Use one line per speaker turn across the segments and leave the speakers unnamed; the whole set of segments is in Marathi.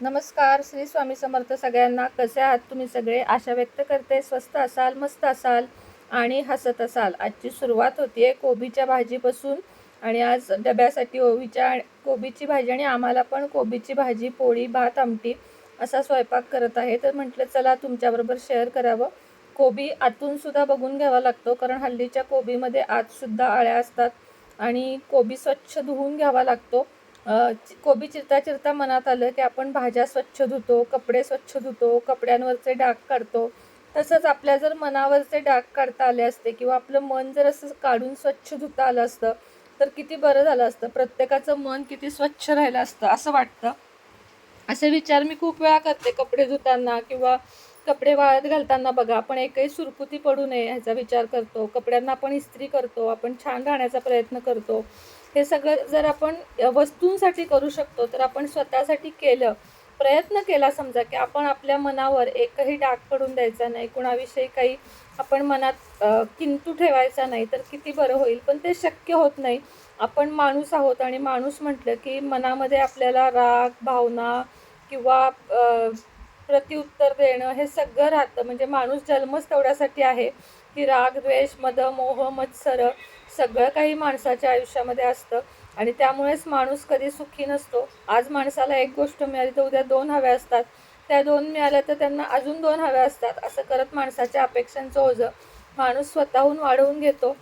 नमस्कार श्री स्वामी समर्थ सगळ्यांना. कसे आहात तुम्ही सगळे? आशा व्यक्त करते. स्वस्त असाल मस्त असाल आणि हसत असाल. आजची सुरुवात होती कोबीच्या भाजीपासून आणि आज डब्यासाठी ओवीच्या कोबीची भाजी आणि आम्हाला पण कोबीची भाजी पोळी भात आमटी असा स्वयंपाक करत आहे. तर म्हटलं चला तुमच्याबरोबर शेअर करावं. कोबी आतूनसुद्धा बघून घ्यावा लागतो कारण हल्लीच्या कोबीमध्ये आतसुद्धा आळ्या असतात आणि कोबी स्वच्छ धुवून घ्यावा लागतो. कोबी चिरता चिरता मनात आलं की आपण भाज्या स्वच्छ धुतो कपडे स्वच्छ धुतो कपड्यांवरचे डाग काढतो. तसंच आपल्या जर मनावरचे डाग काढता आले असते किंवा आपलं मन जर असं काढून स्वच्छ धुता आलं असतं तर किती बरं झालं असतं. प्रत्येकाचं मन किती स्वच्छ राहिलं असतं असं वाटतं. असे विचार मी खूप वेळा करते कपडे धुताना किंवा कपडे वाळत घालताना बघा आपण एकही सुरकुती पडू नये ह्याचा विचार करतो. कपड्यांना आपण इस्त्री करतो आपण छान राहण्याचा प्रयत्न करतो. हे सगळं जर आपण वस्तूंसाठी करू शकतो तर आपण स्वतःसाठी केलं प्रयत्न केला समजा की आपण आपल्या मनावर एकही डाग पडून द्यायचा नाही कुणाविषयी काही आपण मनात किंतू ठेवायचा नाही तर किती बरं होईल? पण ते शक्य होत नाही. आपण माणूस आहोत आणि माणूस म्हटलं की मनामध्ये आपल्याला राग भावना किंवा प्रत्युत्तर देणं हे सगळं राहतं. म्हणजे माणूस जन्मच तेवढ्यासाठी आहे की राग द्वेष मद मोह मत्सर सगळं काही माणसाच्या आयुष्यामध्ये असतं. आणि त्यामुळेच माणूस कधी सुखी नसतो. आज माणसाला एक गोष्ट मिळाली तर उद्या दोन हव्या असतात. त्या दोन मिळाल्या तर त्यांना अजून दोन हव्या असतात. असं करत माणसाच्या अपेक्षांचं ओझं माणूस स्वतःहून वाढवून घेतो.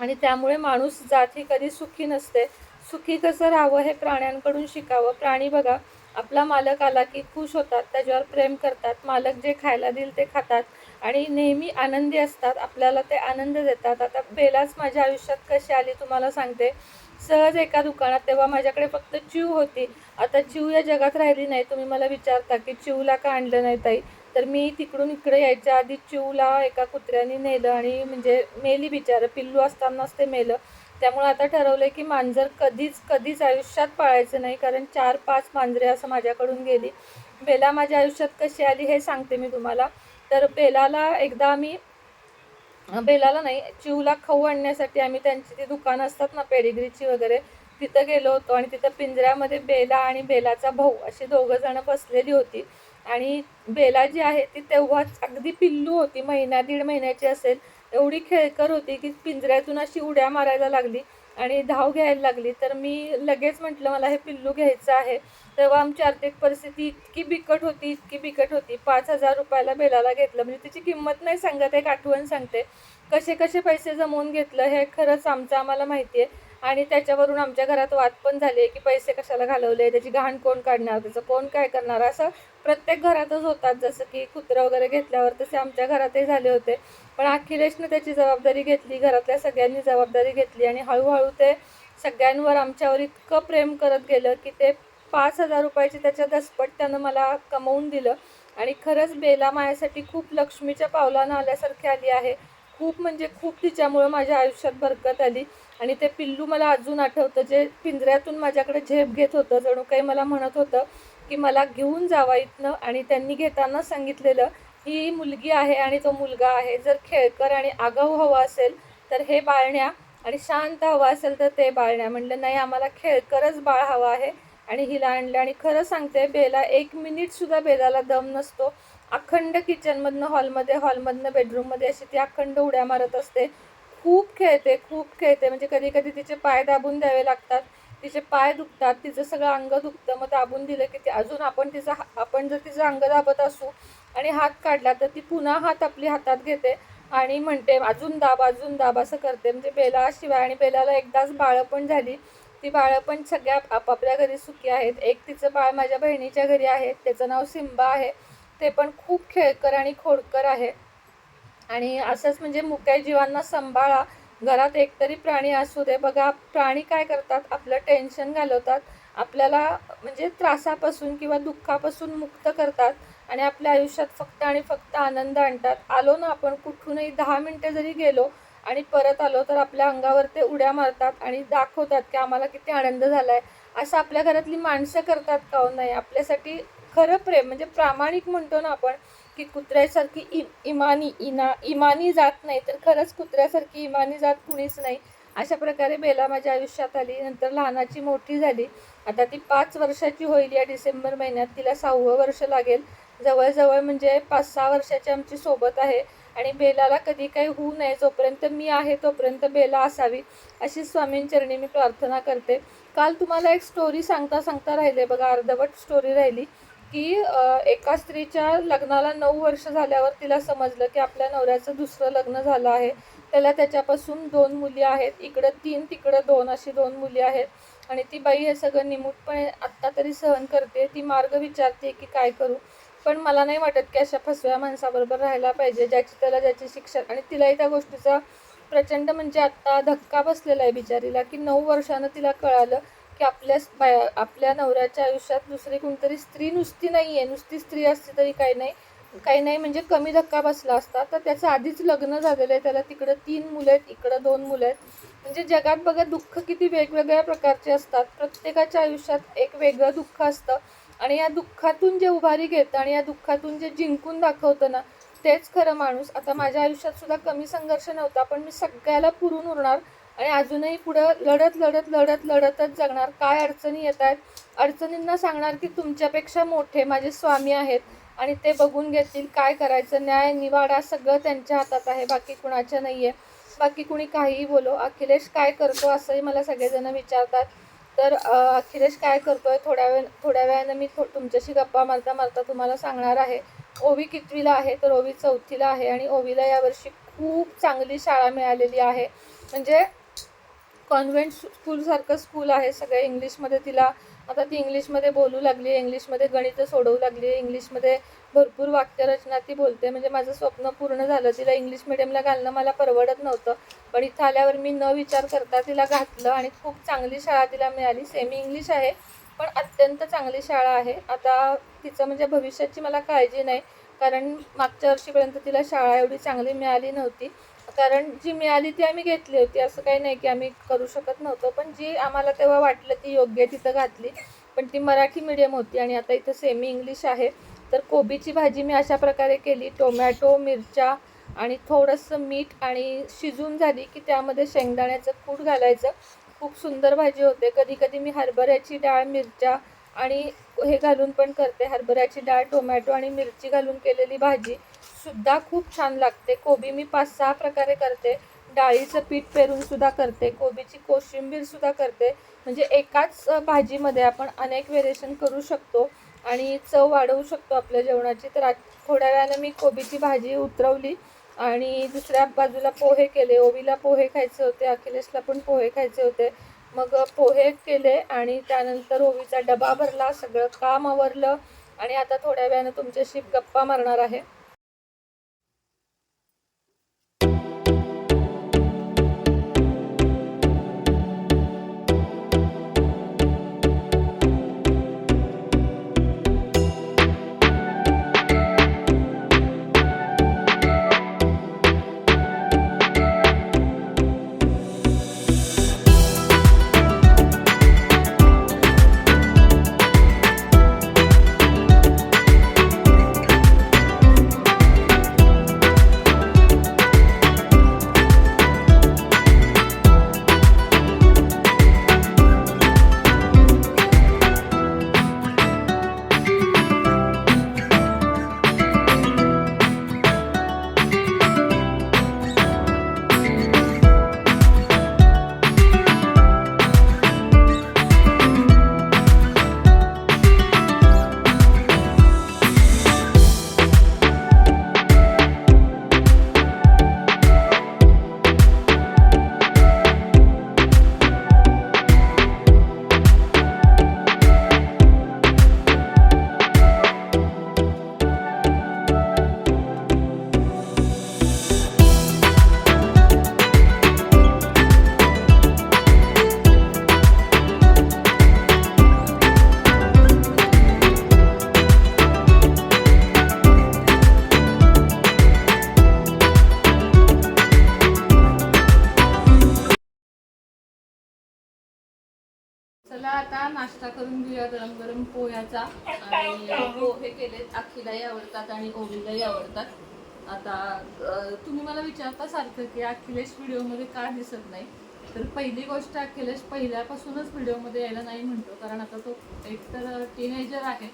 आणि त्यामुळे माणूस जात ही कधी सुखी नसते. सुखी कसं राहावं हे प्राण्यांकडून शिकावं. प्राणी बघा आपला मालक आला की खुश होतात त्याच्यावर प्रेम करतात मालक जे खायला देईल ते खातात आणि नेहमी आनंदी असतात आपल्याला ते आनंद देतात. आता बेलाच माझ्या आयुष्यात कशी आली तुम्हाला सांगते. सहज एका दुकानात तेव्हा माझ्याकडे फक्त चिव होती. आता चिव या जगात राहिली नाही. तुम्ही मला विचारता की चिवला का आणलं नाही ताई? तर मी तिकडून इकडे यायच्या आधी चिवला एका कुत्र्याने नेलं आणि म्हणजे मेली बिचारं. पिल्लू असतानाच ते मेलं. त्यामुळे आता ठरवलं की मांजर कधीच कधीच आयुष्यात पाळायचं नाही कारण चार पाच मांजरे असं माझ्याकडून गेली. बेला माझ्या आयुष्यात कशी आली हे सांगते मी तुम्हाला. तर बेलाला एकदा आम्ही बेलाला नाही चिवला खाऊ आणण्यासाठी आम्ही त्यांची ती दुकानं असतात ना पेडिग्रीची वगैरे तिथं गेलो होतो आणि तिथं पिंजऱ्यामध्ये बेला आणि बेलाचा भाऊ अशी दोघं जणं बसलेली होती. आणि बेला जी आहे ती तेव्हाच अगदी पिल्लू होती. महिना दीड महिन्याची असेल. एवढी खेळकर होती की पिंजऱ्यातून अशी उड्या मारायला लागली आणि धाव घ्यायला लागली. तर मी लगेच म्हटलं मला हे पिल्लू घ्यायचं आहे. तेव्हा आमची आर्थिक परिस्थिती इतकी बिकट होती इतकी बिकट होती. पाच हजार रुपयाला बेलाला घेतलं. म्हणजे तिची किंमत नाही सांगत एक आठवण सांगते. कसे कसे पैसे जमवून घेतलं हे खरंच आमचं आम्हाला माहिती आहे. आणि त्याच्यावरून आमच्या घरात वाद पण झाले की पैसे कशाला घालवले त्याची घाण कोण काढणार त्याचं कोण काय करणार? असं प्रत्येक घरातच होतात. जसं की कुत्रं वगैरे घेतल्यावर तसे आमच्या घरातही झाले होते. पण अखिलेशनं त्याची जबाबदारी घेतली घरातल्या सगळ्यांनी जबाबदारी घेतली आणि हळूहळू ते सगळ्यांवर आमच्यावर इतकं प्रेम करत गेलं की ते पाच हजार रुपयाची त्याच्या दसपट त्यानं मला कमवून दिलं. आणि खरंच बेला माझ्यासाठी खूप लक्ष्मीच्या पावलानं आल्यासारखी आली आहे. खूप म्हणजे खूप तिच्यामुळं माझ्या आयुष्यात बरकत आली. आणि ते पिल्लू मला अजून आठवतं जे पिंजऱ्यातून माझ्याकडे झेप घेत होतं जणू काही मला म्हणत होतं की मला घेऊन जावा इथनं. आणि त्यांनी घेताना सांगितलेलं ही मुलगी आहे आणि तो मुलगा आहे. जर खेळकर आणि आगाऊ हवा असेल तर हे बाळण्या आणि शांत हवा असेल तर ते बाळण्या म्हणलं नाही आम्हाला खेळकरच बाळ हवं आहे. आणि हिला आणलं आणि खरं सांगते बेला एक मिनिटसुद्धा बेलाला दम नसतो. अखंड किचनमधनं हॉलमध्ये हॉलमधनं बेडरूममध्ये अशी ती अखंड उड्या मारत असते. खूप खेळते खूप खेळते. म्हणजे कधी कधी तिचे पाय दाबून द्यावे लागतात. तिचे पाय दुखतात तिचं सगळं अंग दुखतं. मग दाबून दिलं की ती अजून आपण तिचा हा- आपण जर तिचं अंग दाबत असू आणि हात काढला तर ती पुन्हा हात आपली हातात घेते आणि म्हणते अजून दाब अजून दाब असं करते. म्हणजे बेला शिवाय आणि बेलाला एकदाच बाळं पण झाली ती बाळं पण सगळ्या आपापल्या घरी सुखी आहेत. एक तिचं बाळ माझ्या बहिणीच्या घरी आहे त्याचं नाव सिम्बा आहे. ते पण खूप खेळकर आणि खोडकर आहे. आणि असंच म्हणजे मुक्या जीवांना सांभाळा. घरात एकतरी प्राणी असू दे. बघा प्राणी काय करतात? आपलं टेन्शन घालवतात. आपल्याला म्हणजे त्रासापासून किंवा दुःखापासून मुक्त करतात आणि आपल्या आयुष्यात फक्त आणि फक्त आनंद आणतात. आलो ना आपण कुठूनही दहा मिनटं जरी गेलो आणि परत आलो तर आपल्या अंगावर ते उड्या मारतात आणि दाखवतात की आम्हाला किती आनंद झाला आहे असं आपल्या घरातली माणसं करतात का नाही? आपल्यासाठी खरं प्रेम म्हणजे प्रामाणिक म्हणतो ना आपण की कुत्र्यासारखी इ इमानी इना इमानी जात नाही तर खरंच कुत्र्यासारखी इमानी जात कुणीच नाही. अशा प्रकारे बेला माझ्या आयुष्यात आली नंतर लहानाची मोठी झाली. आता ती पाच वर्षाची होईल या डिसेंबर महिन्यात तिला सहावं वर्ष लागेल. जवळजवळ म्हणजे पाच सहा वर्षाची आमची सोबत आहे. आणि बेलाला कधी काही होऊ नये जोपर्यंत मी आहे तोपर्यंत बेला असावी अशी स्वामींचरणी मी प्रार्थना करते. काल तुम्हाला एक स्टोरी सांगता सांगता राहिले बघा अर्धवट स्टोरी राहिली. की एका स्त्रीच्या लग्नाला नऊ वर्ष झाल्यावर तिला समजलं की आपल्या नवऱ्याचं दुसरं लग्न झालं आहे. त्याला त्याच्यापासून दोन मुली आहेत. इकडं तीन तिकडं दोन अशी दोन मुली आहेत. आणि ती बाई हे सगळं निमूटपणे आत्ता तरी सहन करते. ती मार्ग विचारते की काय करू? पण मला नाही वाटत की अशा फसव्या माणसाबरोबर राहायला पाहिजे ज्याची त्याला ज्याची शिक्षा आणि तिलाही त्या गोष्टीचा प्रचंड म्हणजे आत्ता धक्का बसलेला आहे बिचारीला की नऊ वर्षानं तिला कळालं की आपल्या आपल्या नवऱ्याच्या आयुष्यात दुसरी कोणतरी स्त्री नुसती नाही आहे नुसती स्त्री असती तरी काही नाही. काही नाही म्हणजे कमी धक्का बसला असता. तर त्याचं आधीच लग्न झालेलं आहे. त्याला तिकडं तीन मुलं आहेत इकडं दोन मुलं आहेत. म्हणजे जगात बघा दुःख किती वेगवेगळ्या प्रकारचे असतात. प्रत्येकाच्या आयुष्यात एक वेगळं दुःख असतं. आणि या दुःखातून जे उभारी घेतं आणि या दुःखातून जे जिंकून दाखवतं ना तेच खरं माणूस. आता माझ्या आयुष्यात सुद्धा कमी संघर्ष नव्हता पण मी सगळ्याला पुरून उरणार. आणि अजूनही पुढं लढत लढत लढत लढतच जगणार. काय अडचणी येत आहेत? अडचणींना सांगणार की तुमच्यापेक्षा मोठे माझे स्वामी आहेत आणि ते बघून घेतील काय करायचं. न्याय निवाडा सगळं त्यांच्या हातात आहे. बाकी कुणाच्या नाही आहे बाकी कुणी काहीही बोलो. अखिलेश काय करतो असंही मला सगळेजण विचारतात. तर अखिलेश काय करतो आहे थोड्या वेळ थोड्या वेळानं मी थो तुमच्याशी गप्पा मारता मारता तुम्हाला सांगणार आहे. ओवी कितवीला आहे? तर ओवी चौथीला आहे. आणि ओवीला यावर्षी खूप चांगली शाळा मिळालेली आहे. म्हणजे कॉन्व्हेंट स्कूलसारखं स्कूल आहे सगळं. इंग्लिशमध्ये तिला आता ती इंग्लिशमध्ये बोलू लागली आहे इंग्लिशमध्ये गणितं सोडवू लागली आहे इंग्लिशमध्ये भरपूर वाक्यरचना ती बोलते. म्हणजे माझं स्वप्न पूर्ण झालं. तिला इंग्लिश मिडियमला घालणं मला परवडत नव्हतं. पण इथं आल्यावर मी न विचार करता तिला घातलं आणि खूप चांगली शाळा तिला मिळाली. सेमी इंग्लिश आहे पण अत्यंत चांगली शाळा आहे. आता तिचं म्हणजे भविष्याची मला काळजी नाही. कारण मागच्या वर्षीपर्यंत तिला शाळा एवढी चांगली मिळाली नव्हती. कारण जी मिळाली ती आम्ही घेतली होती. असं काही नाही की आम्ही करू शकत नव्हतो. पण जी आम्हाला तेव्हा वाटलं ती योग्य तिथं घातली. पण ती मराठी मिडियम होती आणि आता इथं सेमी इंग्लिश आहे. तर कोबीची भाजी मी अशा प्रकारे केली. टोमॅटो मिरच्या आणि थोडंसं मीठ आणि शिजून झाली की त्यामध्ये शेंगदाण्याचं कूट घालायचं. खूप सुंदर भाजी होते. कधी कधी मी हरभऱ्याची डाळ मिरच्या आणि हे घालून पण करते. हरभऱ्याची डाळ टोमॅटो आणि मिरची घालून केलेली भाजी. सुद्धा खूप छान लागते. कोबी मी पाच सहा प्रकारे करते. डाळीचं पीठ पेरून सुद्धा करते. कोबीची कोशिंबीर सुद्धा करते. म्हणजे एकाच भाजीमध्ये आपण अनेक व्हेरिएशन करू शकतो आणि चव वाढवू शकतो आपल्या जेवणाची. तर आज थोड्या वेळानं मी कोबीची भाजी उतरवली आणि दुसऱ्या बाजूला पोहे केले. ओवीला पोहे खायचे होते अखिलेशला पण पोहे खायचे होते. मग पोहे केले आणि त्यानंतर ओवीचा डबा भरला. सगळं काम आवरलं आणि आता थोड्या वेळानं तुमच्याशी गप्पा मारणार आहे. नाश्ता करून घेऊया गरम गरम पोह्याचा. आणि पोहे केलेत अखिलाही आवडतात आणि ओवीलाही आवडतात. आता तुम्ही मला विचारता सारखं की अखिलेश व्हिडिओमध्ये का दिसत नाही? तर पहिली गोष्ट अखिलेश पहिल्यापासूनच व्हिडिओमध्ये यायला नाही म्हणतो कारण आता तो एक तर टीनेजर आहे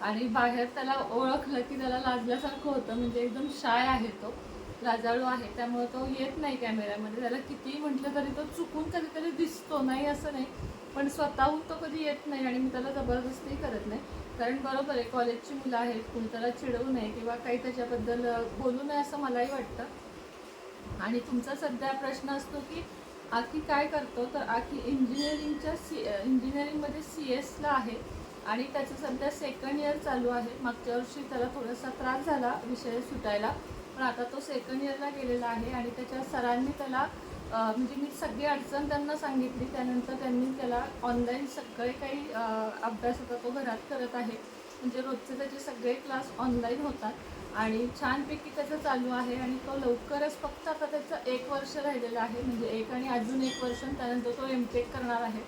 आणि बाहेर त्याला ओळखलं की त्याला लाजल्यासारखं होतं म्हणजे एकदम शाय आहे तो लाजाळू आहे. त्यामुळे तो येत नाही कॅमेऱ्यामध्ये त्याला कितीही म्हटलं तरी तो चुकून कधीतरी दिसतो नाही असं नाही. पण स्वतःहून तो कधी येत नाही आणि मी त्याला जबरदस्ती करत नाही. कारण बरोबर आहे कॉलेजची मुलं आहेत कोण त्याला चिडवू नये किंवा काही त्याच्याबद्दल बोलू नये असं मलाही वाटतं. आणि तुमचा सध्या प्रश्न असतो की आखी काय करतो? तर आखी इंजिनिअरिंगच्या सी इंजिनिअरिंगमध्ये सी एसला आहे आणि त्याचं सध्या सेकंड इयर चालू आहे. मागच्या वर्षी त्याला थोडासा त्रास झाला विषय सुटायला. पण आता तो सेकंड इयरला गेलेला आहे आणि त्याच्या सरांनी त्याला म्हणजे मी सगळी अडचण त्यांना सांगितली. त्यानंतर त्यांनी त्याला ऑनलाईन सगळे काही अभ्यास होता तो घरात करत आहे. म्हणजे रोजचे त्याचे सगळे क्लास ऑनलाईन होतात. आणि छानपैकी त्याचं चालू आहे आणि तो लवकरच फक्त आता त्याचं एक वर्ष राहिलेलं आहे. म्हणजे एक आणि अजून एक वर्ष त्यानंतर तो एम टेक करणार आहे.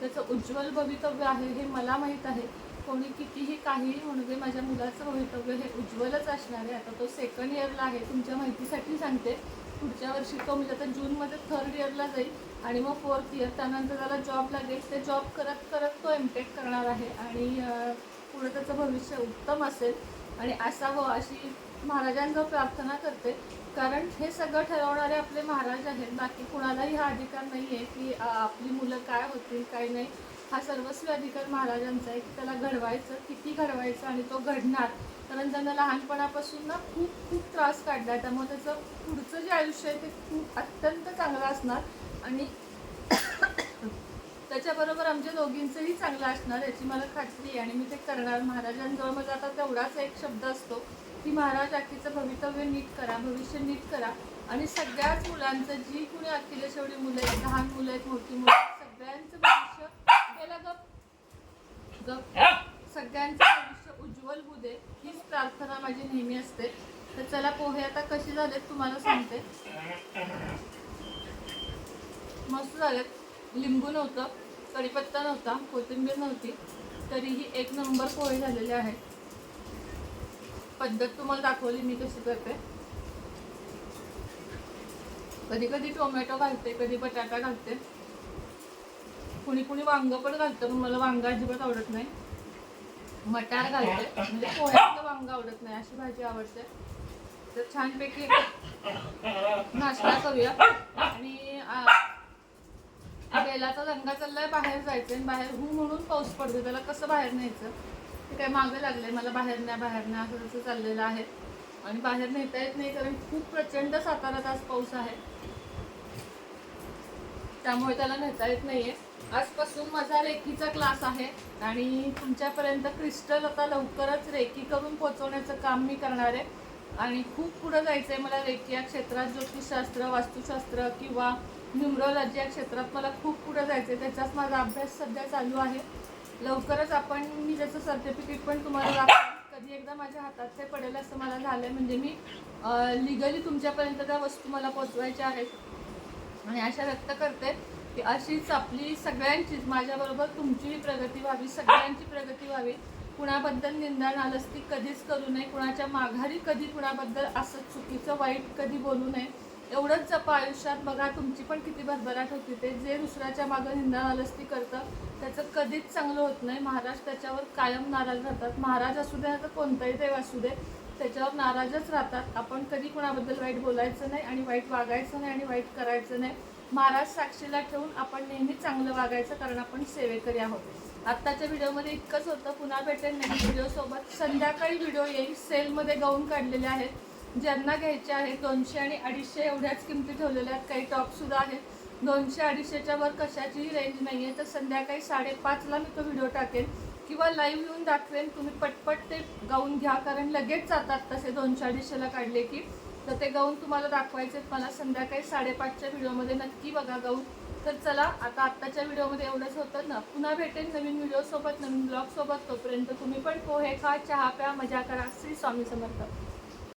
त्याचं उज्ज्वल भवितव्य आहे हे मला माहीत आहे. कोणी कितीही काहीही म्हणू दे माझ्या मुलाचं भवितव्य हे उज्ज्वलच असणार आहे. आता तो सेकंड इयरला आहे. तुमच्या माहितीसाठी सांगते. पुढच्या वर्षी तो म्हणजे आता जूनमध्ये थर्ड इयरला जाईल आणि मग फोर्थ इयर त्यानंतर त्याला जॉब लागेल. ते जॉब करत करत तो एम टेक करणार आहे आणि पुढे त्याचं भविष्य उत्तम असेल. आणि असावं हो अशी महाराजांजवळ प्रार्थना करते कारण हे सगळं ठरवणारे आपले महाराज आहेत. बाकी कुणालाही हा अधिकार नाही आहे की आपली मुलं काय होतील काय नाही. हा सर्वस्वी अधिकार महाराजांचा आहे. की त्याला घडवायचं किती घडवायचं आणि तो घडणार कारण त्यांना लहानपणापासून ना खूप खूप त्रास काढला. त्यामुळे त्याचं पुढचं जे आयुष्य आहे ते खूप अत्यंत चांगलं असणार आणि त्याच्याबरोबर आमच्या दोघींचंही चांगलं असणार याची मला खात्री आहे. आणि मी ते करणार. महाराजांजवळ माझा आता तेवढाच एक शब्द असतो. की महाराज आखीचं भवितव्य नीट करा भविष्य नीट करा. आणि सगळ्याच मुलांचं जी कुणी अखिलेश एवढी मुलं आहेत लहान मुलं आहेत मोठी मुलं आहेत सगळ्यांचं भविष्य गेलं गप गप सगळ्यांचं भविष्य उज्ज्वल होऊ दे हीच प्रार्थना माझी नेहमी असते. तर चला पोहे आता कसे झालेत तुम्हाला सांगते. मस्त झालेत. लिंबू नव्हतं कढीपत्ता नव्हता कोथिंबीर नव्हती. तरीही एक नंबर पोहे झालेले आहेत. पद्धत तुम्हाला दाखवली मी कशी करते. कधी कधी टोमॅटो घालते कधी बटाटा घालते. कुणी कुणी वांग पण घालतं पण मला वांग अजिबात आवडत नाही. मटार घालते म्हणजे पोह्यातलं वांग आवडत नाही अशी भाजी आवडते. तर छानपैकी नाश्ता करूया. आणि बेलाचा दंगा चाललाय बाहेर जायचंय. आणि बाहेर हू म्हणून पाऊस पडतो त्याला कसं बाहेर न्यायचं? ते काय मागं लागलंय. मला बाहेर न्या बाहेर न्या असं तसं चाललेलं आहे. आणि बाहेर नेता येत नाही कारण खूप प्रचंड सातारा आज पाऊस आहे. त्यामुळे त्याला नेता येत नाहीये. आजपासून माझा रेकीचा क्लास आहे आणि तुमच्यापर्यंत क्रिस्टल आता लवकरच रेकी करून पोहोचवण्याचं काम मी करणार आहे. आणि खूप पुढं जायचं आहे मला रेकी या क्षेत्रात ज्योतिषशास्त्र वास्तुशास्त्र किंवा न्यूमरोलॉजी या क्षेत्रात मला खूप पुढं जायचं आहे त्याचाच माझा अभ्यास सध्या चालू आहे. लवकरच आपण मी त्याचं सर्टिफिकेट पण तुम्हाला दाखवेन. कधी एकदा माझ्या हातात ते पडेल असं मला झालं आहे म्हणजे मी लिगली तुमच्यापर्यंत त्या वस्तू मला पोचवायच्या आहेत. आणि आशा व्यक्त करते की अशीच आपली सगळ्यांचीच माझ्याबरोबर तुमचीही प्रगती व्हावी सगळ्यांची प्रगती व्हावी. कुणाबद्दल निंदा नालस्ती कधीच करू नये. कुणाच्या माघारी कधी कुणाबद्दल असं चुकीचं वाईट कधी बोलू नये. एवढंच जपा आयुष्यात बघा तुमची पण किती भरभराट होती. ते जे दुसऱ्याच्या मागं निंदा नालस्ती करतं त्याचं कधीच चांगलं होत नाही. महाराज त्याच्यावर कायम नाराज राहतात. महाराज असू दे तर कोणताही देव असू दे त्याच्यावर नाराजच राहतात. आपण कधी कुणाबद्दल वाईट बोलायचं नाही आणि वाईट वागायचं नाही आणि वाईट करायचं नाही. महाराज साक्षीला ठेवून आपण नेहमी चांगलं वागायचं कारण आपण सेवेकरी आहोत. आत्ताच्या व्हिडिओमध्ये इतकंच होतं. पुन्हा भेटेल नेहमी व्हिडिओसोबत. संध्याकाळी व्हिडिओ येईल. सेलमध्ये गाऊन काढलेले आहेत. ज्यांना घ्यायचे आहेत दोनशे आणि अडीचशे एवढ्याच किमती ठेवलेल्या आहेत. काही टॉपसुद्धा आहेत. दोनशे अडीचशेच्या वर कशाचीही रेंज नाही आहे तर संध्याकाळी साडेपाचला मी तो व्हिडिओ टाकेन किंवा लाईव्ह येऊन दाखवेन. तुम्ही पटपट ते गाऊन घ्या. कारण लगेच जातात तसे दोनशे अडीचशेला काढले की. तर ते गाऊन तुम्हाला दाखवायचे मला संध्याकाळी साडेपाचच्या व्हिडिओमध्ये नक्की बघा गाऊन. तर चला आता आत्ताच्या व्हिडिओमध्ये एवढंच होतं ना. पुन्हा भेटेन नवीन व्हिडिओसोबत नवीन ब्लॉगसोबत तोपर्यंत तुम्ही पण पोहे खा चहा प्या मजा करा. श्री स्वामी समर्थ.